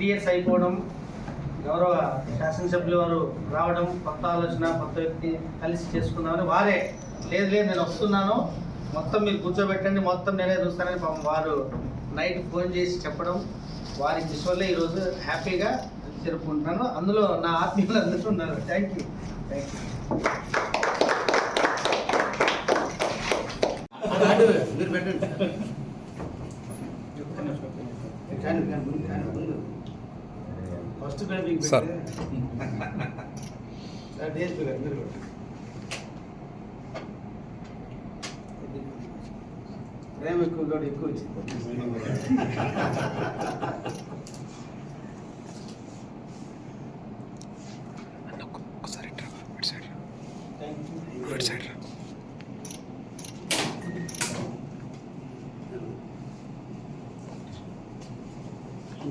Three years అయిపోవడం గౌరవ శాసనసభ్యులు వారు రావడం కొత్త ఆలోచన కొత్త వ్యక్తి కలిసి చేసుకుందామని వారే లేదు లేదు నేను వస్తున్నాను మొత్తం మీరు కూర్చోబెట్టండి మొత్తం నేనే చూస్తానని పాపం వారు నైట్ ఫోన్ చేసి చెప్పడం వారి దిశ వల్ల ఈరోజు హ్యాపీగా జరుపుకుంటున్నాను. అందులో నా ఆత్మీయులు అందరూ ఉన్నారు. థ్యాంక్ యూ థ్యాంక్ యూ మీరు పెట్టండి. ఫస్ట్ బేబీకి సార్. ప్రేమ ఎక్కువ కూడా ఎక్కువ వచ్చింది. ఒకసారి సైడ్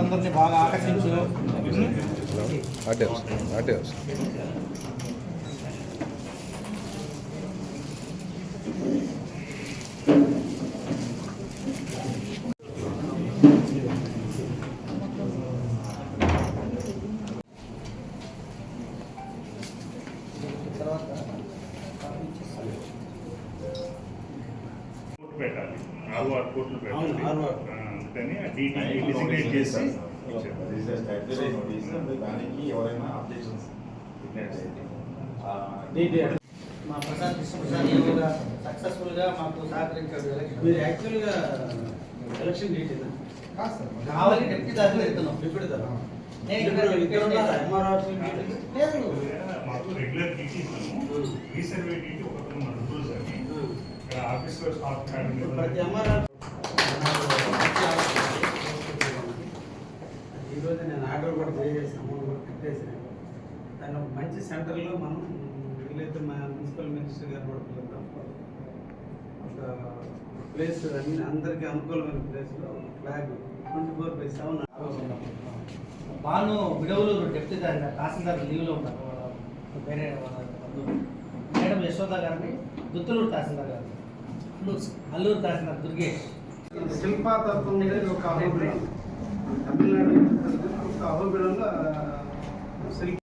అందరినీ బాగా ఆకర్షించు. అటే వస్తుంది అటే వస్తుంది. తర్వాత కోర్టు పెట్టాలి. ఆరు ఆరు కోట్లు పెట్టాలి ఆరు ఆరు. ఆ, అందుకని ఆ డీటీ డిసిగ్నేట్ చేసి ఇచ్చారు. దానికి ఎవరైనా అబ్జెక్షన్స్ డీటీ మా ప్రసాద్ కృష్ణ ప్రసాద్ యోగా సక్సెస్ఫుల్గా మాకు సహకరించాడు మీరు ఎలక్షన్ యాక్చువల్గా ఎలక్షన్ డీటేనా కావాలి డిప్యూటీ దాఖలు ఎత్తున్నాం ఇప్పుడు కదా నేను ఇప్పుడు ఇక్కడ ఇక్కడ ఉన్నారా? MRO లేదు మాకు రెగ్యులర్ డీటీ ఇస్తాము రీసర్వే డీటీ ఒకటి మన రూల్స్ అని ఇక్కడ ఆఫీస్లో స్టాక్ ఇప్పుడు ప్రతి అమ్మారు దాన్ని ఒక మంచి సెంటర్లో మనం వీలైతే మా మున్సిపల్ మినిస్టర్ గారు కూడా పిలుద్దాం. ఒక ప్లేస్ అన్ని అందరికీ అనుకూలమైన ప్లేస్లో flag twenty four by seven Bhanu Vidavaluru deputy దా- తహసీల్దార్ లీవ్లో ఉన్నారు వాళ్ళ వేరే. మేడం యశోద గారిని దుత్తులూరు తహసీల్దార్ గారు. అల్లూరు తహసీల్దార్ దుర్గేష్. శిల్పా తత్వం అనేది ఒక అహోబిలం తమిళనాడు ఒక అహోబిలంలో శిల్ప